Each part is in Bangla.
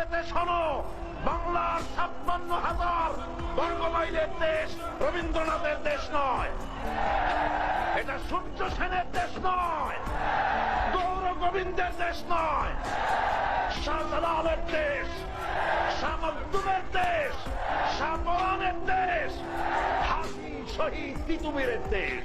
পেতে শোনো, বাংলার ছাপ্পান্ন হাজার বর্গমাইলের দেশ রবীন্দ্রনাথের দেশ নয়। এটা সূর্য সেনের দেশ নয়, গৌর গোবিন্দের দেশ নয়। শাহজালালের দেশ, শাহ মখদুমের দেশ, শাহ দেশ হাসি শহীদ তিতুমিরের দেশ।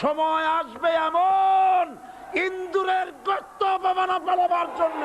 সময় আসবে এমন ইন্দুরের গর্ত অপমানা পালাবার জন্য।